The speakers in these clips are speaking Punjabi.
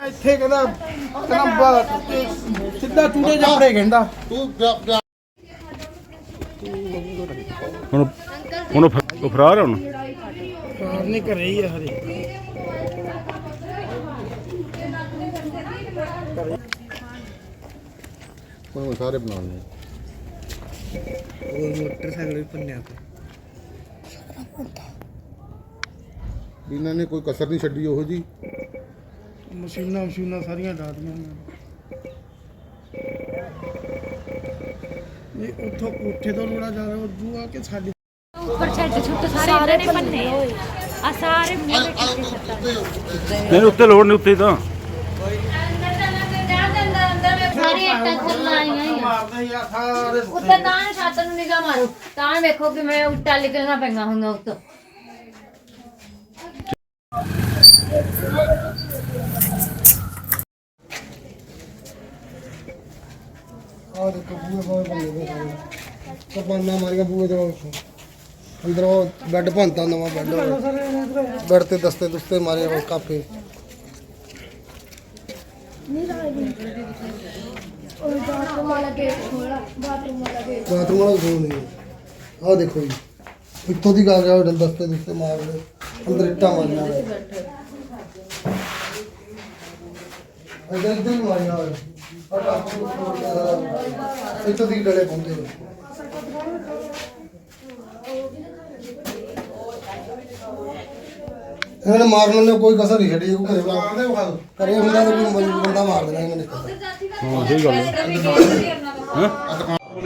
ਇੱਥੇ ਕਹਿੰਦਾ ਕਹਿੰਦਾ ਬਾ- ਸਿੱਧਾ ਚੂੜੇ ਜਾਪੜੇ ਕਹਿੰਦਾ ਤੂੰ ਬਿਆ- ਬਿਆ- ਹੁਣ ਹੁਣ ਉਹ ਫ- ਉਹ ਫਰਾਰ ਆ ਹੁਣ? ਨਹੀਂ ਘਰੇ ਹੀ ਆ ਹਰੇ ਕੋਈ ਸਾਰੇ ਬਣਾਉਣੇ ਉਹ ਮੋਟਰਸਾਈਕਲ ਵੀ ਪੰਨਿਆ ਤੇ ਇਹਨਾਂ ਨੇ ਕੋਈ ਕਸਰ ਨਹੀਂ ਛੱਡੀ ਉਹੋ ਜੀ ਮਸ਼ੀਨਾਂ ਮਸ਼ੀਨਾਂ ਸਾਰੀਆਂ ਡਾਟੀਆਂ ਨੇ। ਇਹ ਉੱਥੋਂ ਕੋਠੇ ਤੋਂ ਲੋੜਾ ਜਾ ਰਿਹਾ ਉਦੋਂ ਆ ਕੇ ਸਾਡੇ ਉੱਪਰ ਛੱਡ ਛੁੱਟ ਸਾਰੇ ਇਹਨਾਂ ਨੇ ਭੰਨੇ ਆ ਸਾਰੇ ਮੂਹਰੇ ਕੀਤੇ ਛੱਤਾਂ ਨਹੀਂ ਉੱਤੇ ਲੋੜ ਨਹੀਂ ਉੱਤੇ ਤਾਂ। ਸਾਰੀ ਇੱਟਾਂ ਥੱਲੇ ਆਈਆਂ ਉੱਤੇ। ਤਾਂ ਛੱਤ ਨੂੰ ਨਿਗਾਹ ਮਾਰੋ। ਤਾਂ ਵੇਖੋ ਕਿਵੇਂ ਉੱਟਾਂ ਨਿਕਲਣਾ ਪੈਂਦਾ ਹੁੰਦਾ ਉੱਤੋਂ ਆ ਦੇਖੋ ਬੂਹੇ ਬਹੁਤ ਬੰਦੇ ਨੇ ਸਾਰੇ ਕਪਾਨਾ ਮਾਰੀਆਂ ਬੂਹੇ ਦੇ ਵਿੱਚ ਅੰਦਰੋਂ ਬੈੱਡ ਭੰਤਾ ਨਵਾਂ ਬੈੱਡ। ਬੈੱਡ ਤੇ ਦਸਤੇ ਦੁਸਤੇ ਮਾਰੇ ਉਹ ਕਾਪੇ। ਬਾਥਰੂਮ ਵਾਲਾ ਖੋਲ ਨਹੀਂ ਆ ਦੇਖੋ ਜੀ। ਇੱਥੋਂ ਦੀ ਗੱਲ ਰਿਹਾ ਦਸਤੇ ਦੁਸਤੇ ਮਾਰ ਅੰਦਰ ਇੱਟਾਂ ਮਾਰੀਆਂ ਅੰਦਰ ਇੱਧਰ ਮਾਰੀਆਂ ਇੱਥੋਂ ਦੀ ਡਲੇ ਪਾਉਂਦੇ ਨੇ ਇਹਨਾਂ ਨੇ ਮਾਰਨ ਨੂੰ ਕੋਈ ਕਸਰ ਨਹੀਂ ਛੱਡੀ ਉਹ ਘਰੇ ਬੁਲਾ ਘਰੇ ਹੁੰਦਾ ਤਾਂ ਕੋਈ ਬੰਦਾ ਮਾਰ ਦੇਣਾ ਇਹਨਾਂ ਨੇ। ਹਾਂ ਸਹੀ ਗੱਲ ਹੈ।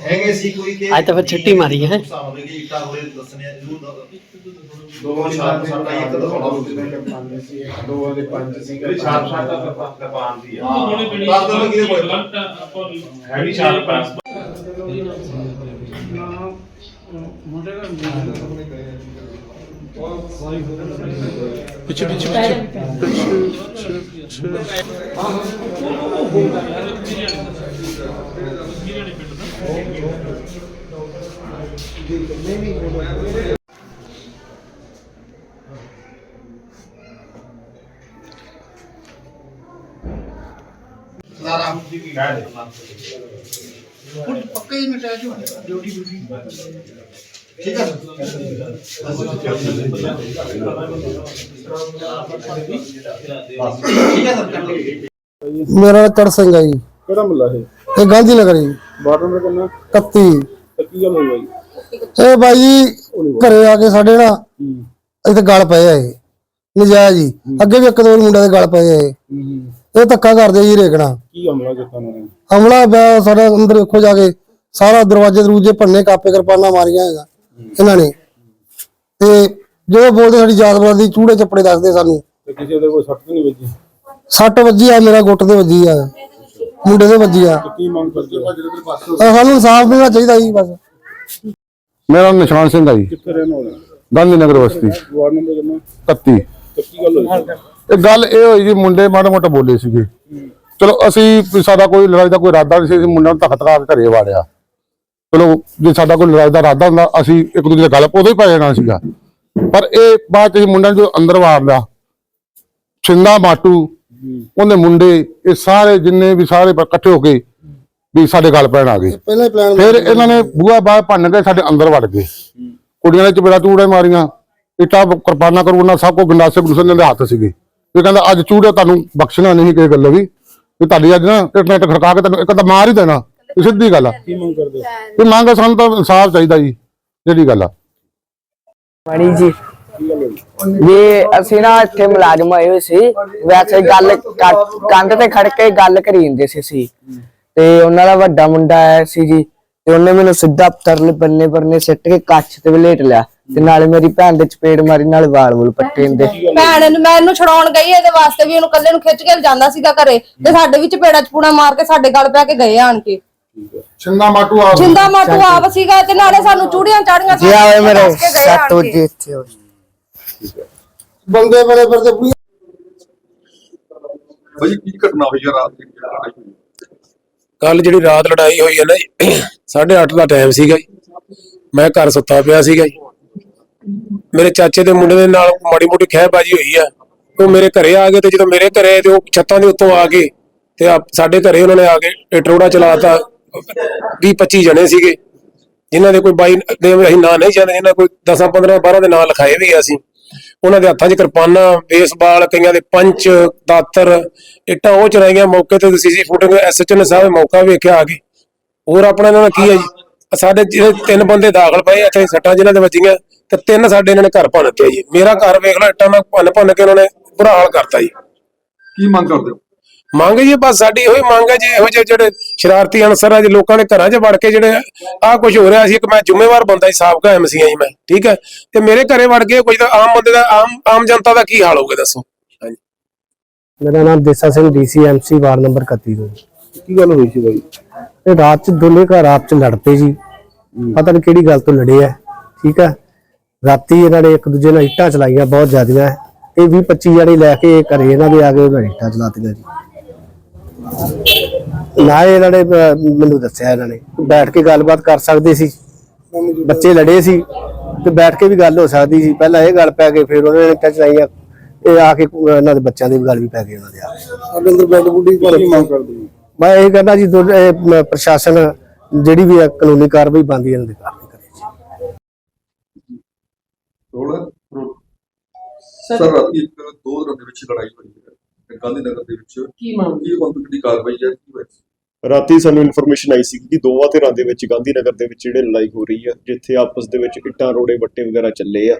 ਹੈਗੇ ਸੀ ਕੋਈ ਕਿ ਅੱਜ ਤਾਂ ਫਿਰ ਛੁੱਟੀ ਮਾਰੀ ਹੈ ਹਿਸਾਬ ਹੋਵੇ ਕਿ ਇੱਟਾਂ ਹੋਵੇ ਦੱਸਣੇ ਜ਼ਰੂਰ ਦੱਸ ਦੋ ਸ਼ਾਟ ਸਾਡਾ ਇੱਕ ਤਾਂ ਤੁਹਾਡਾ ਹੋ ਦੋ ਦੇ ਪੰਜ ਸੀ ਗਿਆ ਸ਼ਾਟ ਸ਼ਾਟ ਦਾ ਕਪਾਨ ਦੀ ਹਾਂ ਦੱਸ ਦੋ ਕਿਹਦੇ ਕੋਲ ਹੈਵੀ ਸ਼ਾਟ ਪਾਸ ਪਿੱਛੇ ਪਿੱਛੇ ਪਿੱਛੇ ਲਾਰਾ ਕਹਿ ਦੇ ਪੱਕੇ ਹੀ ਮਿਟਾ ਜੋ ਡਿਊਟੀ ਡਿਊਟੀ ਠੀਕ ਹੈ ਠੀਕ ਹੈ ਸਰ ਮੇਰਾ ਨਾਮ ਤੜ ਸਿੰਘ ਹੈ ਜੀ ਕਿਹੜਾ ਮੁੱਲਾ ਇਹ ਇਹ ਗਾਂਧੀ ਨਗਰ ਜੀ ਬਾਰਡਰ ਨੰਬਰ ਕਿੰਨਾ? 31 ਤੇ ਕੀ ਗੱਲ ਹੋਈ ਬਾਈ? ਇਹ ਬਾਈ ਜੀ ਘਰੇ ਆ ਕੇ ਸਾਡੇ ਨਾ ਇੱਥੇ ਗਲ ਪਏ ਆ ਇਹ। ਨਜਾਇਜ਼ ਜੀ ਅੱਗੇ ਵੀ ਇੱਕ ਦੋ ਵਾਰੀ ਮੁੰਡਿਆਂ ਦੇ ਗਲ ਪਏ ਆ ਇਹ। ਇਹ ਧੱਕਾ ਕਰਦੇ ਜੀ ਰੇਕਣਾ। ਕੀ ਹਮਲਾ ਕੀਤਾ ਉਹਨਾਂ ਨੇ? ਹਮਲਾ ਪਿਆ ਸਾਡੇ ਅੰਦਰ ਵੇਖੋ ਜਾ ਕੇ। ਸਾਰਾ ਦਰਵਾਜ਼ੇ ਦਰੂਜੇ ਭੰਨੇ ਕਾਪੇ ਕਿਰਪਾਨਾਂ ਮਾਰੀਆਂ ਹੈਗਾ ਇਹਨਾਂ ਨੇ। ਤੇ ਜੋ ਬੋਲਦੇ ਸਾਡੀ ਜਾਤ ਦੀ ਚੂੜੇ ਚੱਪੜੇ ਦੱਸਦੇ ਸਾਨੂੰ। ਤੇ ਕਿਸੇ ਦੇ ਕੋਈ ਸੱਟ ਨਹੀਂ ਵੱਜੀ? ਸੱਟ ਵੱਜੀ ਆ ਮੇਰਾ ਗੁੱਟ ਤੇ ਵੱਜੀ ਆ। ਮੁੰਡੇ ਦੇ ਵੱਜੀ ਆ। ਕੀ ਮੰਗ ਕਰਦੇ ਹੋ ਤਾਂ ਸਾਨੂੰ ਇਨਸਾਫ ਮਿਲਣਾ ਚਾਹੀਦਾ ਜੀ ਬਸ। ਮੇਰਾ ਨਾਮ ਨਿਸ਼ਾਨ ਸਿੰਘ ਆ ਜੀ। ਕਿੱਥੇ ਰਹਿਣ ਵਾਲੇ ਹੋ? ਗਾਂਧੀ ਨਗਰ ਬਸਤੀ। ਵਾਰਡ ਨੰਬਰ ਕਿੰਨਾ? 31 ਤੇ ਕੀ ਗੱਲ ਹੋਈ? ਇਹ ਗੱਲ ਇਹ ਹੋਈ ਜੀ ਮੁੰਡੇ ਮਾੜਾ ਮੋਟਾ ਬੋਲੇ ਸੀਗੇ। ਚਲੋ ਅਸੀਂ ਵੀ ਸਾਡਾ ਕੋਈ ਲੜਾਈ ਦਾ ਕੋਈ ਇਰਾਦਾ ਨਹੀਂ ਸੀ ਅਸੀਂ ਮੁੰਡਿਆਂ ਨੂੰ ਧੱਕ ਧਕਾ ਕੇ ਘਰੇ ਵਾੜਿਆ। ਚਲੋ ਜੇ ਸਾਡਾ ਕੋਈ ਲੜਾਈ ਦਾ ਇਰਾਦਾ ਹੁੰਦਾ ਅਸੀਂ ਇੱਕ ਦੂਜੇ ਦੇ ਗੱਲ ਉਦੋਂ ਹੀ ਪੈ ਜਾਣਾ ਸੀਗਾ। ਪਰ ਇਹ ਬਾਅਦ ਚ ਅਸੀਂ ਮੁੰਡਿਆਂ ਨੂੰ ਜੋ ਅੰਦਰ ਵਾੜ ਲਿਆ ਛਿੰਦਾ ਮਾਟੂ ਉਹਦੇ ਮੁੰਡੇ ਇਹ ਸਾਰੇ ਜਿੰਨੇ ਵੀ ਸਾਰੇ ਇਕੱਠੇ ਹੋ ਕੇ ਵੀ ਸਾਡੇ ਗੱਲ ਪੈਣ ਆ ਗਏ। ਪਹਿਲਾਂ ਹੀ ਪਲਾਨ ਫਿਰ ਇਹਨਾਂ ਨੇ ਬੂਹਾ ਬਾਹ ਭੰਨ ਕੇ ਸਾਡੇ ਅੰਦਰ ਵੜ ਗਏ। ਕੁੜੀਆਂ ਨੇ ਚਪੇੜਾ ਚੂੜੇ ਮਾਰੀਆਂ। ਇੱਟਾਂ ਕਿਰਪਾਨਾਂ ਕਰੂਣਾ ਸਭ ਕੋ ਗੰਡਾਸੇ ਗੁਰਸਨ ਦੇ ਹੱਥ ਸੀਗੇ। ਇਹ ਕਹਿੰਦਾ ਅੱਜ ਚੂੜੇ ਤੁਹਾਨੂੰ ਬਖਸ਼ਣਾ ਨਹੀਂ ਕਿਸੇ ਗੱਲ ਵੀ ਵੀ ਤੁਹਾਡੀ ਅੱਜ ਨਾ ਇੰਟਰਨੈਟ ਖੜਕਾ ਕੇ ਤੈਨੂੰ ਇੱਕ ਤਾਂ ਮਾਰ ਹੀ ਦੇਣਾ। ਇਹ ਸਿੱਧੀ ਗੱਲ ਆ। ਕੀ ਮੰਗ ਕਰਦੇ ਹੋ? ਵੀ ਮੰਗ ਸਾਨੂੰ ਤਾਂ ਇਨਸਾਫ ਚਾਹੀਦਾ ਜੀ। ਜਿਹੜੀ ਗੱਲ ਆ। ਮਣੀ ਜੀ ਹੋਈ ਇਹ ਅਸੀਂ ਨਾ ਇੱਥੇ ਮੁਲਾਜ਼ਮ ਆਏ ਹੋਏ ਸੀ ਵੈਸੇ ਗੱਲ ਕ- ਕੰਧ ਤੇ ਖੜ ਕੇ ਗੱਲ ਕਰੀ ਜਾਂਦੇ ਸੀ ਅਸੀਂ। ਤੇ ਉਹਨਾਂ ਦਾ ਵੱਡਾ ਮੁੰਡਾ ਆਇਆ ਸੀ ਜੀ ਤੇ ਉਹਨੇ ਮੈਨੂੰ ਸਿੱਧਾ ਤਰਲੇ ਬੰਨੇ ਪਰਨੇ ਸਿੱਟ ਕੇ ਕੱਚ ਤੇ ਵਲੇਟ ਲਿਆ ਤੇ ਨਾਲੇ ਮੇਰੀ ਭੈਣ ਦੇ ਚਪੇੜ ਮਾਰੀ ਨਾਲੇ ਵਾਲ ਵੂਲ ਪੱਟੇ ਹੁੰਦੇ। ਭੈਣ ਨੂੰ ਮੈਂ ਇਹਨੂੰ ਛਡਾਉਣ ਗਈ ਇਹਦੇ ਵਾਸਤੇ ਵੀ ਉਹਨੂੰ ਕੱਲੇ ਨੂੰ ਖਿੱਚ ਕੇ ਜਾਂਦਾ ਸੀਗਾ ਘਰੇ ਤੇ ਸਾਡੇ ਵਿੱਚ ਪੇੜਾ ਚਪੂੜਾ ਮਾਰ ਕੇ ਸਾਡੇ ਗਲ ਪੈ ਕੇ ਗਏ ਆਣ ਕੇ। ਛਿੰਦਾ ਮਾਟੂ ਆ ਛਿੰਦਾ ਮਾਟੂ ਆਪ ਸੀਗਾ ਤੇ ਨਾਲੇ ਸਾਨੂੰ ਚੂੜੀਆਂ ਚਾੜੀਆਂ ਜੇ ਆਵੇ ਮੇਰੇ ਸੱਤ। ਵਜੇ ਇੱਥੇ ਬੰਦੇ ਬੜੇ ਫਿਰਦੇ ਪੂਰੀ ਭਾਈ ਕੀ ਘਟਨਾ ਹੋਈ ਹੈ ਰਾਤ ਦੀ? ਲੜਾਈ ਹੋਈ ਕੱਲ ਜਿਹੜੀ ਰਾਤ ਲੜਾਈ ਹੋਈ ਹੈ ਨਾ ਜੀ 8:30 ਦਾ ਟਾਈਮ ਸੀਗਾ ਜੀ। ਮੈਂ ਘਰ ਸੁੱਤਾ ਪਿਆ ਸੀਗਾ ਜੀ। ਮੇਰੇ ਚਾਚੇ ਦੇ ਮੁੰਡੇ ਦੇ ਨਾਲ ਮਾੜੀ ਮੋਟੀ ਖਹਿਬਾਜੀ ਹੋਈ ਆ। ਉਹ ਮੇਰੇ ਘਰੇ ਆ ਗਏ ਤੇ ਜਦੋਂ ਮੇਰੇ ਘਰੇ ਤੇ ਉਹ ਛੱਤਾਂ ਦੇ ਉੱਤੋਂ ਆ ਕੇ ਤੇ ਸਾਡੇ ਘਰੇ ਉਹਨਾਂ ਨੇ ਆ ਕੇ ਟਰੋੜਾ ਚਲਾਤਾ। 20 25 ਜਣੇ ਸੀਗੇ। ਜਿਨ੍ਹਾਂ ਦੇ ਕੋਈ ਬਾਈ ਦੇ ਅਸੀਂ ਨਾਂ ਨਹੀਂ ਜਾਣਦੇ ਇਹਨਾਂ ਕੋਈ 10 15 12 ਦੇ ਨਾਂ ਲਿਖਾਏ ਵੀ ਆ ਅਸੀਂ। ਉਹਨਾਂ ਦੇ ਹੱਥਾਂ 'ਚ ਕਿਰਪਾਨਾਂ ਬੇਸਬਾਲ ਕਈਆਂ ਦੇ ਪੰਚ, ਦਾਤਰ, ਇੱਟਾਂ, ਉਹ ਚਲਾਈਆਂ ਮੌਕੇ ਤੇ ਸੀਸੀ ਫੁਟੇਜ ਐਸਐਚਓ ਸਾਹਿਬ ਮੌਕਾ ਵੇਖਿਆ ਆ ਕੇ। ਹੋਰ ਆਪਣਾ ਇਹਨਾਂ ਦਾ ਕੀ ਹੈ ਜੀ? ਸਾਡੇ ਜਿਹੜੇ ਤਿੰਨ ਬੰਦੇ ਦਾਖਲ ਪਏ ਇੱਥੇ ਸੱਟਾਂ ਜਿਨ੍ਹਾਂ ਦੇ ਵੱਜੀਆਂ, ਤੇ ਤਿੰਨ ਸਾਡੇ ਇਹਨਾਂ ਨੇ ਘਰ ਭੰਨ ਦਿੱਤੇ ਜੀ। ਮੇਰਾ ਘਰ ਵੇਖ ਲਓ, ਇੱਟਾਂ ਨਾਲ ਭੰਨ ਭੰਨ ਕੇ ਉਹਨਾਂ ਨੇ ਬੁਰਾ ਹਾਲ ਕਰਤਾ ਜੀ। ਕੀ ਮੰਗ ਕਰਦੇ ਹੋ? ਮੰਗ ਜੀ ਬਸ ਸਾਡੀ ਇਹੋ ਹੀ ਮੰਗ ਹੈ ਜੀ ਇਹੋ ਜਿਹੇ ਜਿਹੜੇ ਸ਼ਰਾਰਤੀ ਅਨਸਰ ਆ ਜੀ ਲੋਕਾਂ ਦੇ ਘਰਾਂ 'ਚ ਵੜ ਕੇ ਜਿਹੜੇ ਆਹ ਕੁਝ ਹੋ ਰਿਹਾ ਸੀ ਇੱਕ ਮੈਂ ਜ਼ਿੰਮੇਵਾਰ ਬੰਦਾ ਜੀ ਸਾਬਕਾ ਐਮਸੀ ਆ ਜੀ ਮੈਂ ਠੀਕ ਹੈ? ਤੇ ਮੇਰੇ ਘਰੇ ਵੜ ਕੇ ਕੁਝ ਤਾਂ ਆਮ ਬੰਦੇ ਦਾ ਆਮ ਆਮ ਜਨਤਾ ਦਾ ਕੀ ਹਾਲ ਹੋਊਗਾ ਦੱਸੋ? ਹਾਂਜੀ। ਮੇਰਾ ਨਾਮ Desa Singh DC MC ward number 31 ਤੋਂ। ਕੀ ਗੱਲ ਹੋਈ ਸੀ ਬਾਈ? ਇਹ ਰਾਤ ਚ ਦੋਨੇ ਘਰ ਆਪ ਚ ਲੜ ਪਏ ਜੀ ਪਤਾ ਨਹੀਂ ਕਿਹੜੀ ਗੱਲ ਤੋਂ ਲੜੇ ਆ ਠੀਕ ਆ ਰਾਤੀ ਇਹਨਾਂ ਨੇ ਇੱਕ ਦੂਜੇ ਨਾਲ ਇੱਟਾਂ ਚਲਾਈਆਂ ਬਹੁਤ ਜ਼ਿਆਦੀਆਂ। ਇਹ 20 25 ਜਣੇ ਲੈ ਕੇ ਘਰੇ ਇਹਨਾਂ ਦੇ ਆ ਕੇ ਉਹਨਾਂ ਇੱਟਾਂ ਚਲਾਤੀਆਂ ਜੀ। ਨਾ ਇਹਨਾਂ ਨੇ ਅਹ, ਮੈਨੂੰ ਦੱਸਿਆ ਇਹਨਾਂ ਨੇ। ਬੈਠ ਕੇ ਗੱਲਬਾਤ ਕਰ ਸਕਦੇ ਸੀ। ਬੱਚੇ ਲੜੇ ਸੀ। ਤੇ ਬੈਠ ਕੇ ਵੀ ਗੱਲ ਹੋ ਸਕਦੀ ਸੀ। ਪਹਿਲਾਂ ਇਹ ਗੱਲ ਪੈ ਗਈ ਫਿਰ ਉਹਨਾਂ ਨੇ ਇੱਟਾਂ ਚਲਾਈਆਂ। ਇਹ ਆ ਕੇ ਇਹਨਾਂ ਦੇ ਬੱਚਿਆਂ ਦੀ ਵੀ ਗੱਲ ਵੀ ਪੈ ਗਈ ਉਹਨਾਂ ਦੇ ਆ ਸਾਡੇ ਅੰਦਰ ਬੈੱਡ ਬੁੱਡੀ ਕੀ ਮੰਗ ਕਰਦੇ ਹੋ? ਮੈਂ ਇਹ ਕਹਿੰਦਾ ਜੀ ਇਹ ਪ੍ਰਸ਼ਾਸਨ ਜਿਹੜੀ ਵੀ ਕਾਨੂੰਨੀ ਕਾਰਵਾਈ ਬਣਦੀ ਹੈ ਇਹਨਾਂ ਦੀ ਕਾਰਵਾਈ ਕਰੇ ਜੀ। ਸਰ ਰਾਤੀ ਇੱਕ ਦੋ ਦਿਨਾਂ ਦੇ ਵਿੱਚ ਲੜਾਈ ਹੋਈ ਹੈ। ਗਾਂਧੀ ਨਗਰ ਦੇ ਵਿੱਚ ਕੀ ਮਾਮਲਾ ਕੀ ਹੁਣ ਤੱਕ ਦੀ ਕਾਰਵਾਈ ਹੈ ਕੀ ਹੋਇਆ ਰਾਤੀ ਸਾਨੂੰ ਇਨਫੋਰਮੇਸ਼ਨ ਆਈ ਸੀ ਕਿ ਦੋਵਾਂ ਧਿਰਾਂ ਦੇ ਵਿੱਚ ਗਾਂਧੀ ਨਗਰ ਦੇ ਵਿੱਚ ਜਿਹੜੇ ਲੜਾਈ ਹੋ ਰਹੀ ਆ ਜਿੱਥੇ ਆਪਸ ਦੇ ਵਿੱਚ ਇੱਟਾਂ ਰੋੜੇ ਵੱਟੇ ਵਗੈਰਾ ਚੱਲੇ ਆ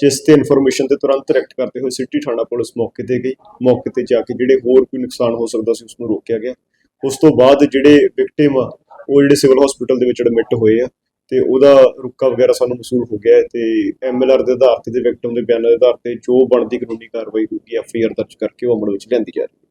ਜਿਸ ਤੇ ਇਨਫੋਰਮੇਸ਼ਨ ਤੇ ਤੁਰੰਤ ਐਕਟ ਕਰਦੇ ਹੋਏ ਸਿਟੀ ਥਾਣਾ ਪੁਲਿਸ ਮੌਕੇ ਤੇ ਗਈ ਮੌਕੇ ਤੇ ਜਾ ਕੇ ਜਿਹੜੇ ਹੋਰ ਕੋਈ ਨੁਕਸਾਨ ਹੋ ਸਕਦਾ ਸੀ ਉਸ ਨੂੰ ਰੋਕਿਆ ਗਿਆ। ਉਸ ਤੋਂ ਬਾਅਦ ਜਿਹੜੇ ਵਿਕਟਿਮ ਆ ਉਹ ਜਿਹੜੇ ਸਿਵਲ ਹਸਪੀਟਲ ਦੇ ਵਿੱਚ ਐਡਮਿਟ ਹੋਏ ਆ। ਤੇ ਉਹਦਾ ਰੁੱਕਾ ਵਗੈਰਾ ਸਾਨੂੰ ਮਸੂਲ ਹੋ ਗਿਆ ਹੈ ਤੇ ਐਮਐਲਆਰ ਦੇ ਆਧਾਰ ਤੇ ਤੇ ਵਿਕਟਮ ਦੇ ਬਿਆਨਾਂ ਦੇ ਆਧਾਰ ਤੇ ਜੋ ਬਣਦੀ ਕਾਨੂੰਨੀ ਕਾਰਵਾਈ ਹੋਊਗੀ ਐਫਆਈਆਰ ਦਰਜ ਕਰਕੇ ਉਹ ਅਮਲ ਵਿੱਚ ਲਿਆਂਦੀ ਜਾ ਰਹੀ ਹੈ।